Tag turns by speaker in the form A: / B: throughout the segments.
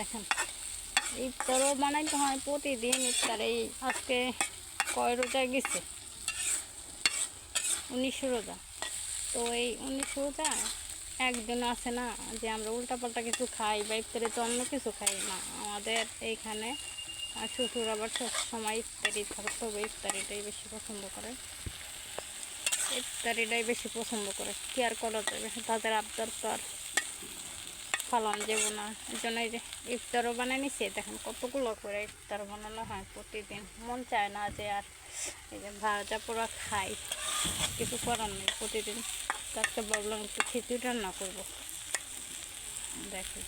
A: দেখেন ইফতারও বানাইতে হয় প্রতিদিন, ইফতার, এই আজকে কয় রোজা গেছে? উনিশশো রোজা। তো এই উনিশশো রোজা একজন আছে না, যে আমরা উল্টাপাল্টা কিছু খাই বা ইফতারে তো অন্য কিছু খাই না। আমাদের এইখানে শ্বশুর আবার সব সময় ইফতারি থাকতে হবে ইফতারিটাই বেশি পছন্দ করে। ইফতারিটাই বেশি পছন্দ করে, কি আর করা যাবে? তাদের আবদার আর ফালান যাব না। এই জন্য ইফতারও বানিয়ে নিছি, দেখেন কতগুলো করে ইফতার বানানো হয় প্রতিদিন। মন চায় না যে আর এই যে ভাজা পোড়া খাই, কিছু করার নেই। প্রতিদিন তাকে ভাবলাম একটু খিচুড়ি রান্না করব। দেখি।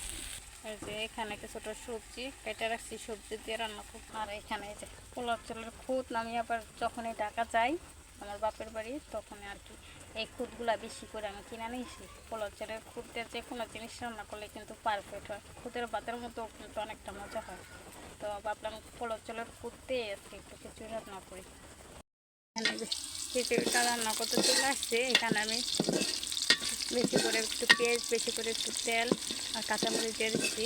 A: এই যে এখানে কিছুটা সবজি কেটে রাখছি, সবজি দিয়ে রান্না করব। আর এখানে এই যে পোলার চালের খুদ আমি আবার যখনই ঢাকা যাই আমার বাপের বাড়ি, তখন আর কি এই খুদগুলা বেশি করে আমি কিনে নিয়েছি। পোলার চালের খুদ যে কোনো জিনিস রান্না করলে কিন্তু পারফেক্ট হয়। খুদের ভাতের মতো কিন্তু অনেকটা মজা হয়। তো ভাবলাম পোলার চালের খুদ দিয়ে আজকে একটু খিচুড়ি রান্না করি। খিচুড়িটা রান্না করতে চলে আসছে, এখানে আমি বেশি করে একটু পেঁয়াজ, বেশি করে একটু তেল আর কাঁচামরিচ দিয়ে দিচ্ছি।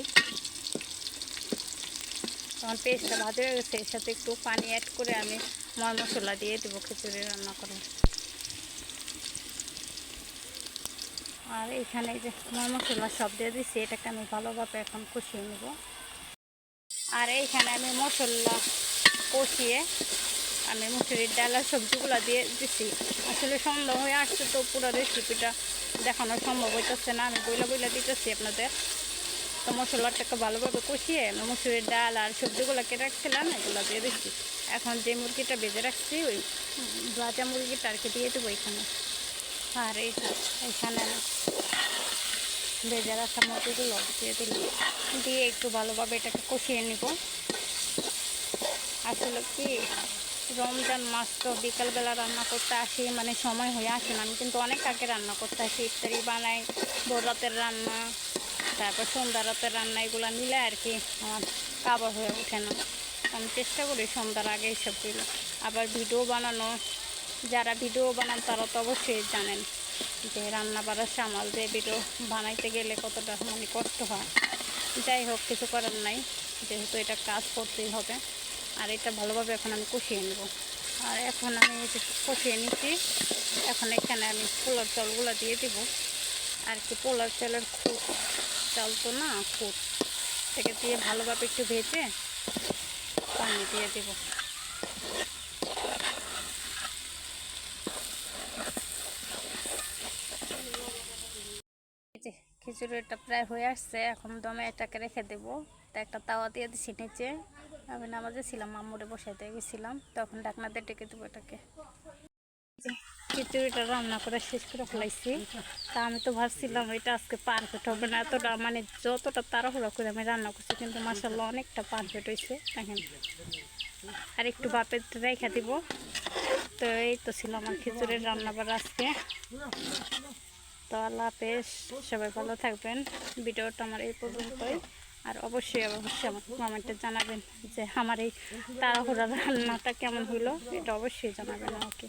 A: তখন পেস্টটা ভাজা হয়ে গেছে, এর সাথে একটু পানি অ্যাড করে আমি ময় মশলা দিয়ে দেবো, খিচুড়ি রান্না করে। আর এখানে যে ময় মশলা সব দিয়ে দিচ্ছি এটাকে আমি ভালোভাবে এখন কষিয়ে নেব। আর এইখানে আমি মশলা কষিয়ে আমি মুসুরির ডাল আর সবজিগুলো দিয়ে দিচ্ছি আসলে সন্ধ্যা হয়ে আসছে তো পুরো রেসিপিটা দেখানো সম্ভব হইতেছে না, আমি বইলা বইলা দিতেছি আপনাদের। তো মশলাটাকে ভালোভাবে কষিয়ে মুসুরির ডাল আর সবজিগুলো কেটে রাখছিলাম, এগুলো দিয়ে দিচ্ছি। এখন যে মুরগিটা বেজে রাখছি, ওই ভাজা মুরগিটা আর কি দিয়ে দেবো এখানে। আর এই এখানে আমি ভেজে রাখা মুরগিগুলো দিয়ে দিলাম। দিয়ে একটু ভালোভাবে এটাকে কষিয়ে নিব। আসলে কি, রমজান মাস তো বিকালবেলা রান্না করতে আসি মানে সময় হয়ে আসে না। আমি কিন্তু অনেক আগে রান্না করতে আসি, ইফতারি বানাই ভোর রাতের রান্না তারপর সন্ধ্যা রাতের রান্না এগুলো মিলে আর কি আমার কাবার হয়ে ওঠে না। আমি চেষ্টা করি সন্ধ্যার আগে এইসবগুলো আবার ভিডিও বানানো, যারা ভিডিও বানান তারা তো অবশ্যই জানেন যে রান্না বাড়ার সামাল দিয়ে ভিডিও বানাইতে গেলে কতটা মানে কষ্ট হয়। যাই হোক, কিছু করার নাই। যেহেতু এটা কাজ করতেই হবে। আর এটা ভালোভাবে এখন আমি কষিয়ে নেব। আর এখন আমি কষিয়ে নিচ্ছি, এখন এখানে আমি পোলার চালগুলো দিয়ে দিব। আর কি পোলার চালের খুঁত চাল তো না খুঁত থেকে দিয়ে ভালোভাবে একটু ভেজে পানি দিয়ে দেব। খিচুড়িটা প্রায় হয়ে আসছে, এখন দমে এটাকে রেখে দেবো। তা একটা তাওয়া দিয়ে দিচ্ছি নিচে। আমি নামাজে ছিলাম, মামুরে বসাইতে গেছিলাম, তখন ডাকনাতে ডেকে দেবো এটাকে। খিচুড়িটা রান্না করে শেষ করে ফেলাইছি। তা আমি তো ভাবছিলাম এটা আজকে পারফেক্ট হবে না। এতটা মানে যতটা তাড়াহুড়া করে আমি রান্না করছি, কিন্তু মাসাল্লাহ অনেকটা পারফেক্ট হয়েছে দেখেন। আর একটু বাপের রেখে দিব। তো এই তো ছিল আমার খিচুড়ির রান্না বাড়া আজকে। তো আল্লাহ হাফেজ। সবাই ভালো থাকবেন। ভিডিওটা আমার এই পর্যন্তই। আর অবশ্যই অবশ্যই আমার কমেন্টে জানাবেন যে আমার এই তাড়াহুড়া রান্নাটা কেমন হইল। এটা অবশ্যই জানাবেন আমাকে।